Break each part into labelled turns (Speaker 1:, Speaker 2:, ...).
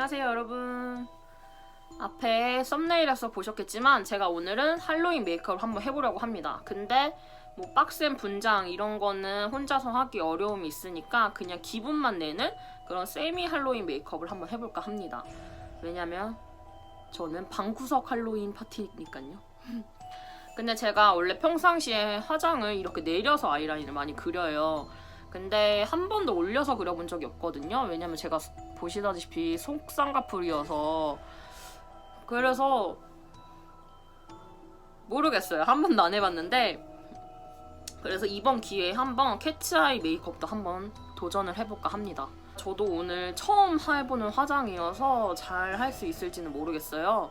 Speaker 1: 안녕하세요 여러분. 앞에 썸네일에서 보셨겠지만 제가 오늘은 할로윈 메이크업을 한번 해보려고 합니다. 근데 뭐 빡센 분장 이런 거는 혼자서 하기 어려움이 있으니까 그냥 기분만 내는 그런 세미 할로윈 메이크업을 한번 해볼까 합니다. 왜냐면 저는 방구석 할로윈 파티니까요. 근데 제가 원래 평상시에 화장을 이렇게 내려서 아이라인을 많이 그려요 근데 한 번도 올려서 그려본 적이 없거든요. 왜냐면 제가 보시다시피 속쌍꺼풀이어서 그래서 모르겠어요. 한 번도 안 해봤는데 그래서 이번 기회에 한번 캐치아이 메이크업도 한번 도전을 해볼까 합니다. 저도 오늘 처음 해보는 화장이어서 잘 할 수 있을지는 모르겠어요.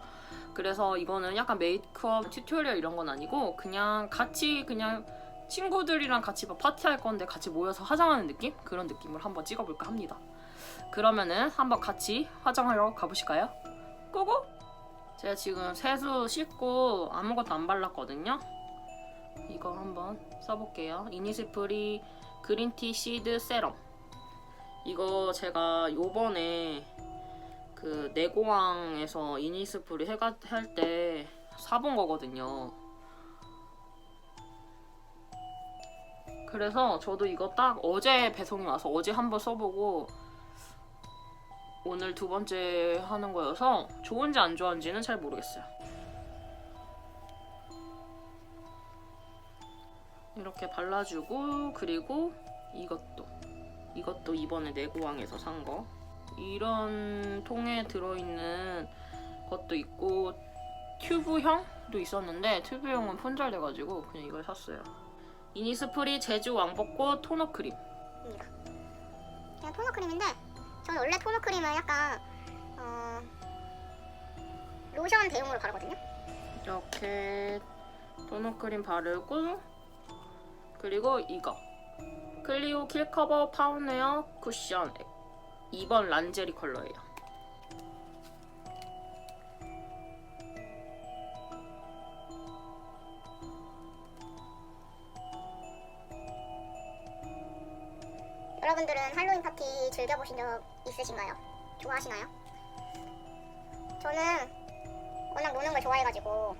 Speaker 1: 그래서 이거는 약간 메이크업 튜토리얼 이런 건 아니고 그냥 같이 그냥 친구들이랑 같이 막 파티할 건데 같이 모여서 화장하는 느낌? 그런 느낌을 한번 찍어볼까 합니다. 그러면은 한번 같이 화장하러 가보실까요? 고고! 제가 지금 세수 씻고 아무것도 안 발랐거든요. 이거 한번 써볼게요. 이니스프리 그린티 시드 세럼. 이거 제가 요번에 그 내고왕에서 이니스프리 해가 할 때 사본 거거든요. 그래서 저도 이거 딱 어제 배송이 와서 어제 한번 써보고 오늘 두 번째 하는 거여서 좋은지 안 좋은지는 잘 모르겠어요. 이렇게 발라주고 그리고 이것도 이것도 이번에 내고왕에서 산 거. 이런 통에 들어있는 것도 있고 튜브형도 있었는데 튜브형은 품절돼가지고 그냥 이걸 샀어요. 이니스프리 제주 왕벚꽃 토너 크림.
Speaker 2: 입니다. 그냥 토너 크림인데 저는 원래 토너 크림은 약간 어, 로션 대용으로 바르거든요.
Speaker 1: 이렇게 토너 크림 바르고 그리고 이거 클리오 킬커버 파운웨어 쿠션 2번 란제리 컬러예요.
Speaker 2: 즐겨보신 적 있으신가요? 좋아하시나요? 저는 워낙 노는 걸 좋아해가지고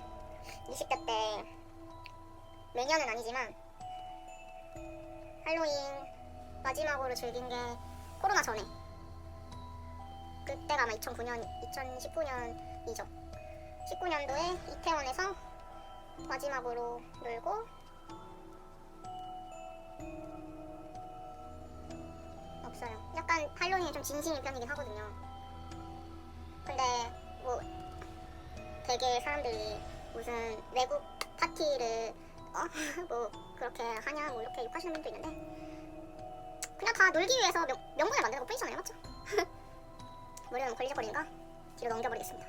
Speaker 2: 20대 때 매년은 아니지만 할로윈 마지막으로 즐긴 게 코로나 전에 그때가 아마 2009년, 2019년이죠 19년도에 이태원에서 마지막으로 놀고 약간 할로윈에 좀 진심인 편이긴 하거든요. 근데 뭐 되게 사람들이 무슨 외국 파티를 어? 뭐 그렇게 하냐 뭐 이렇게 욕하시는 분도 있는데 그냥 다 놀기 위해서 명, 명분을 만드는 것 뿐이잖아요 맞죠? 머리는 걸리적거리니까 뒤로 넘겨버리겠습니다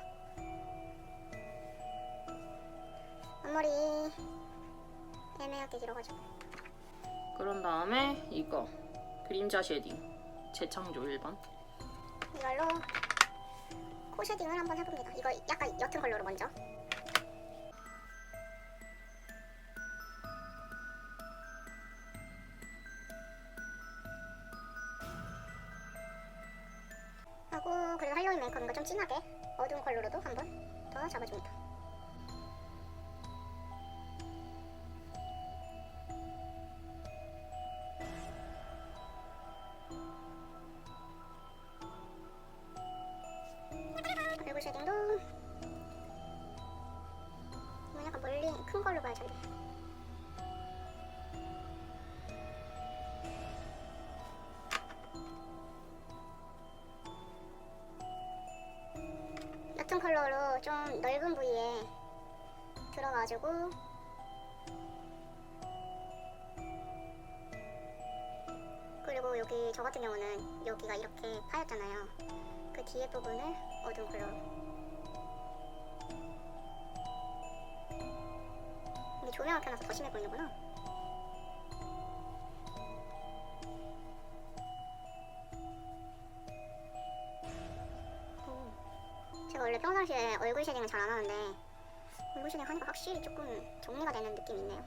Speaker 2: 앞머리 애매하게 길어가지고
Speaker 1: 그런 다음에 이거 그림자 쉐딩 재창조 1번.
Speaker 2: 이걸로 코 쉐딩을 한번 해봅니다. 이거 약간 옅은 컬러로 먼저. 하고 그리고 할로윈 메이크업인가 좀 진하게 어두운 컬러로도 한번 더 잡아줍니다. 컬러로 좀 넓은 부위에 들어가지고 그리고 여기 저 같은 경우는 여기가 이렇게 파였잖아요. 그 뒤에 부분을 어두운 컬러로 조명을 켜놔서 더 심해 보이는구나 평상시에 얼굴 쉐딩을 잘 안 하는데 얼굴 쉐딩 하니까 확실히 조금 정리가 되는 느낌이 있네요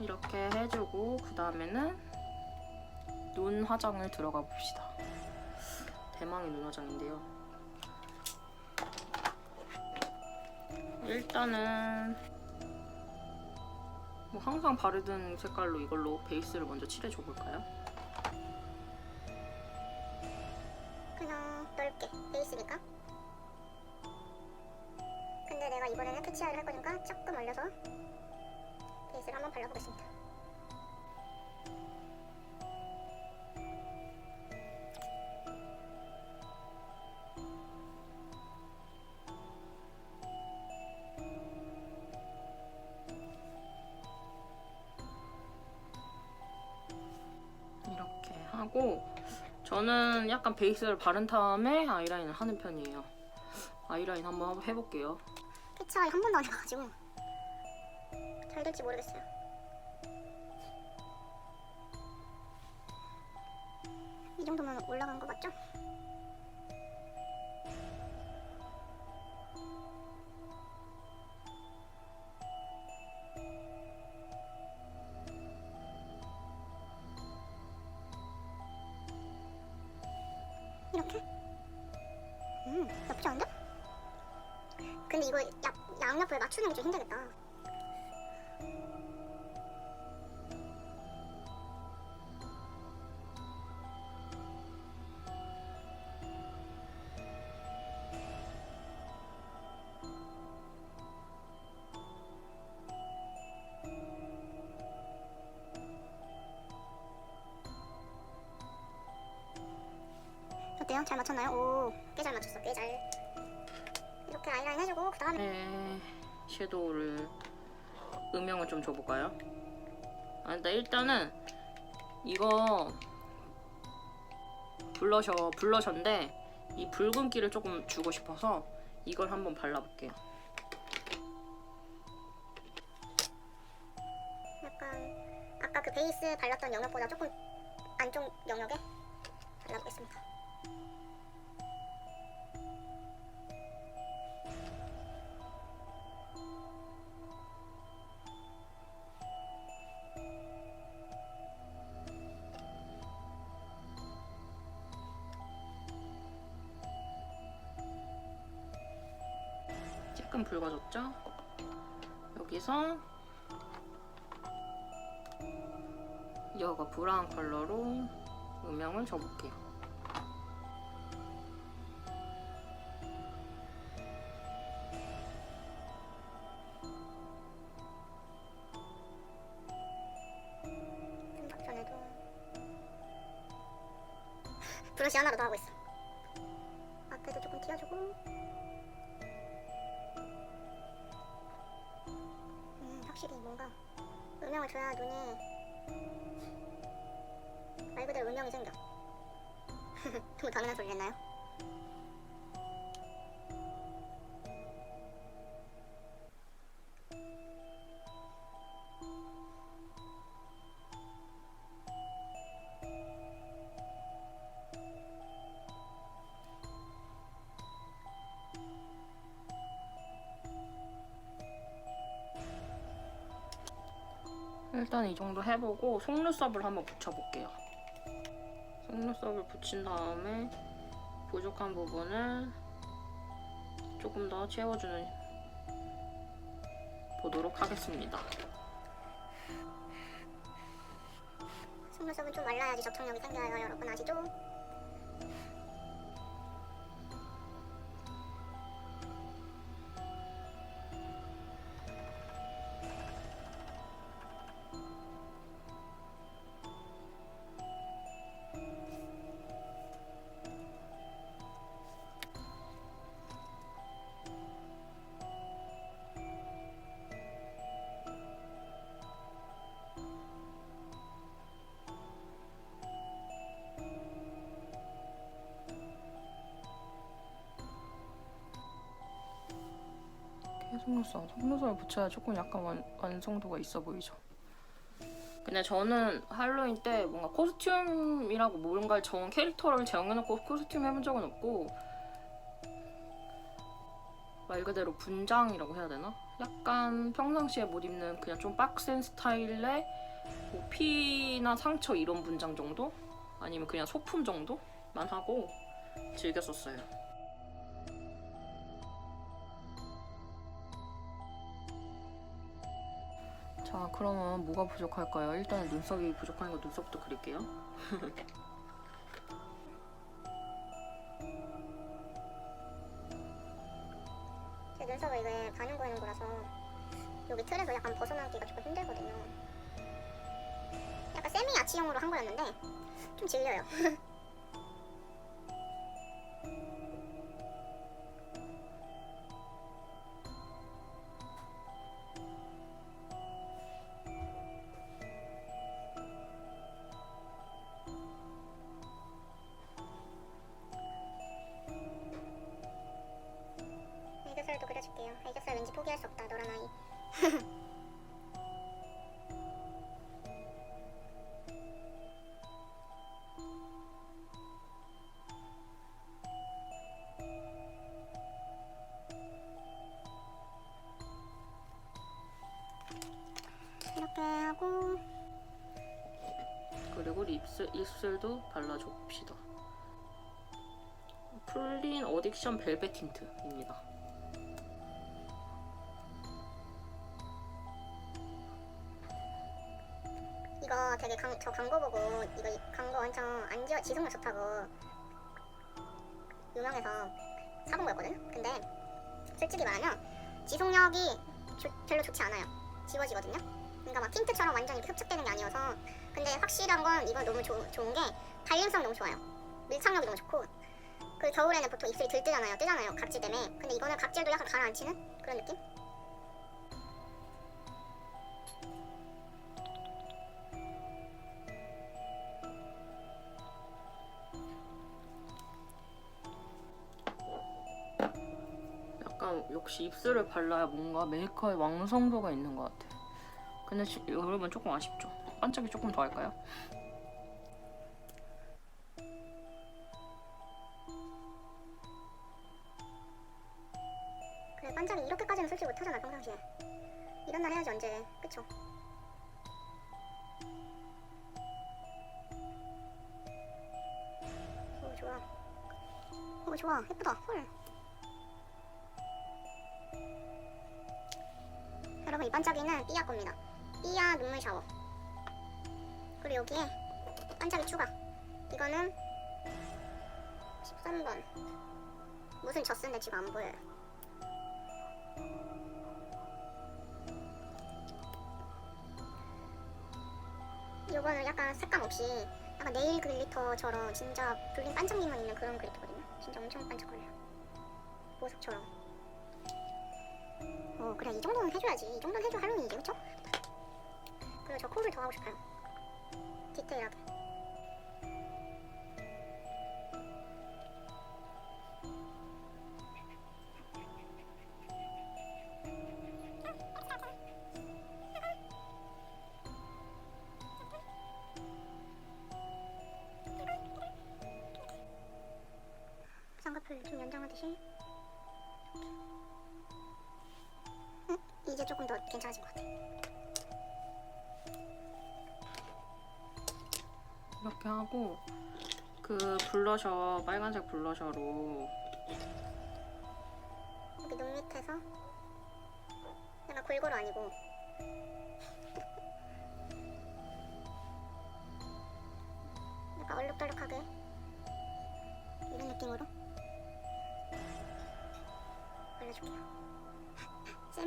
Speaker 1: 이렇게 해주고 그 다음에는 눈 화장을 들어가 봅시다. 대망의 눈 화장인데요. 일단은 뭐 항상 바르던 색깔로 이걸로 베이스를 먼저 칠해줘 볼까요?
Speaker 2: 그냥 넓게 베이스니까. 근데 내가 이번에는 캐치아이를 할 거니까 조금 올려서 베이스를 한번 발라보겠습니다.
Speaker 1: 이렇게 하고 저는 약간 베이스를 바른 다음에 아이라인을 하는 편이에요. 아이라인 한번 해볼게요.
Speaker 2: 캐치아이 한 번도 안 해봐가지고 잘 될지 모르겠어요 이 정도면 올라간 거 맞죠? 이렇게? 음, 나쁘지 않은데? 근데 이거 약, 양옆을 맞추는 게 좀 힘들겠다. 어때요? 잘 맞췄나요? 오, 꽤 잘 맞췄어, 꽤 잘. 이렇게 아이라인 해주고 그 다음에
Speaker 1: 네, 섀도우를 음영을 좀 줘볼까요? 아, 근데 일단은 이거 블러셔 블러셔인데 이 붉은기를 조금 주고 싶어서 이걸 한번 발라볼게요.
Speaker 2: 약간 아까 그 베이스 발랐던 영역보다 조금 안쪽 영역에 발라보겠습니다.
Speaker 1: 브라운 컬러로 음영을 줘볼게요.
Speaker 2: 좀 전에도 브러쉬 하나로 더 하고 있어. 앞에도 조금 띄워주고. 음, 확실히 뭔가 음영을 줘야 눈에 음영이 생겨. 너무 당연한 소리 했나요?
Speaker 1: 일단 이 정도 해보고 속눈썹을 한번 붙여볼게요. 속눈썹을 붙인 다음에 부족한 부분을 조금 더 채워주는 보도록 하겠습니다.
Speaker 2: 속눈썹은 좀 말라야지 접착력이 생겨요. 여러분 아시죠?
Speaker 1: 속눈썹, 속눈썹을 붙여야 조금 약간 완, 완성도가 있어 보이죠. 근데 저는 할로윈 때 뭔가 코스튬이라고 뭔가를 정한 캐릭터를 정해놓고 코스튬 해본 적은 없고 말 그대로 분장이라고 해야 되나? 약간 평상시에 못 입는 그냥 좀 빡센 스타일의 뭐 피나 상처 이런 분장 정도? 아니면 그냥 소품 정도만 하고 즐겼었어요. 그러면 뭐가 부족할까요? 일단 눈썹이 부족하니까 눈썹부터 그릴게요.
Speaker 2: 제 눈썹을 이게 반영 보이는 거라서 여기 틀에서 약간 벗어나기가 조금 힘들거든요. 약간 세미 아치형으로 한 거였는데 좀 질려요. 애교살도 그려줄게요. 애교살 왠지 포기할 수 없다. 너란 아이. 이렇게 하고
Speaker 1: 그리고 립스, 입술도 발라줘 봅시다. 풀린 어딕션 벨벳 틴트입니다.
Speaker 2: 되게 강, 저 광고 보고 이거 이- 광고 엄청 안 지워 지속력 좋다고 유명해서 사본 거였거든. 근데 솔직히 말하면 지속력이 조- 별로 좋지 않아요. 지워지거든요. 그러니까 막 틴트처럼 완전 이렇게 흡착되는 게 아니어서 근데 확실한 건 이건 너무 조- 좋은 게 발림성 너무 좋아요. 밀착력이 너무 좋고 그 겨울에는 보통 입술이 들뜨잖아요. 뜨잖아요. 각질 때문에. 근데 이거는 각질도 약간 가라앉히는 그런 느낌?
Speaker 1: 역시 입술을 발라야 뭔가 메이크업의 완성도가 있는 것 같아. 근데 지- 여러분 조금 아쉽죠? 반짝이 조금 더 할까요?
Speaker 2: 그래 반짝이 이렇게까지는 솔직히 못하잖아 평상시에 이런 날 해야지 언제 그쵸? 오 좋아 오 좋아 예쁘다 헐 여러분 이 반짝이는 삐아 겁니다 삐아 눈물 샤워 그리고 여기에 반짝이 추가 이거는 13번 무슨 젖쓴데 지금 안 보여요 이거는 약간 색감 없이 약간 네일 글리터처럼 진짜 블링 반짝이만 있는 그런 글리터거든요. 진짜 엄청 반짝거려요. 보석처럼. 어 그래 이 정도는 해줘야지. 이 정도는 해줘 할로윈이지 그쵸? 그리고 저 콧을 더 하고 싶어요. 디테일하게. 쌍꺼풀 좀 연장하듯이 이제 조금 더 괜찮아진 것 같아.
Speaker 1: 이렇게 하고 그 블러셔 빨간색 블러셔로.
Speaker 2: 여기 눈 밑에서 약간 골고루 아니고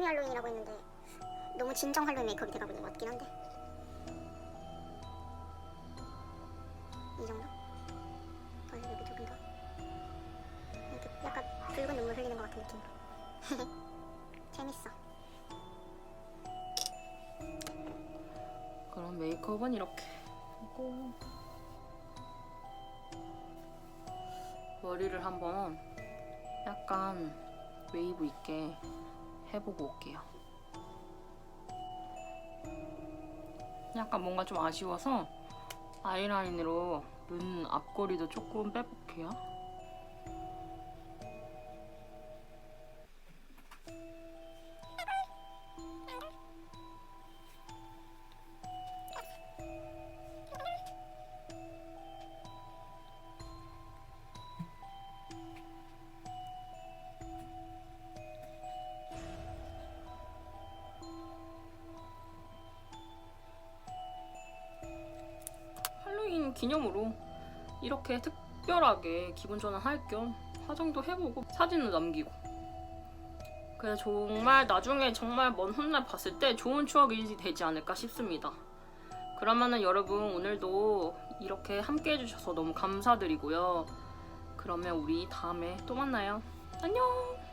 Speaker 2: 할로윈이라고 했는데 너무 진정 할로윈 메이크업이 돼가고 있는 것 같긴 한데. 이 정도? 더 여기 조금 더. 약간 붉은 눈물 흘리는 것 같은 느낌으로 재밌어.
Speaker 1: 그럼 메이크업은 이렇게. 하고 머리를 한번 약간 웨이브 있게 해보고 올게요. 약간 뭔가 좀 아쉬워서 아이라인으로 눈 앞꼬리도 조금 빼볼게요. 기념으로 이렇게 특별하게 기분 전환할 겸 화장도 해보고 사진도 남기고 그래서 정말 나중에 정말 먼 훗날 봤을 때 좋은 추억이 되지 않을까 싶습니다. 그러면은 여러분 오늘도 이렇게 함께 해주셔서 너무 감사드리고요. 그러면 우리 다음에 또 만나요. 안녕!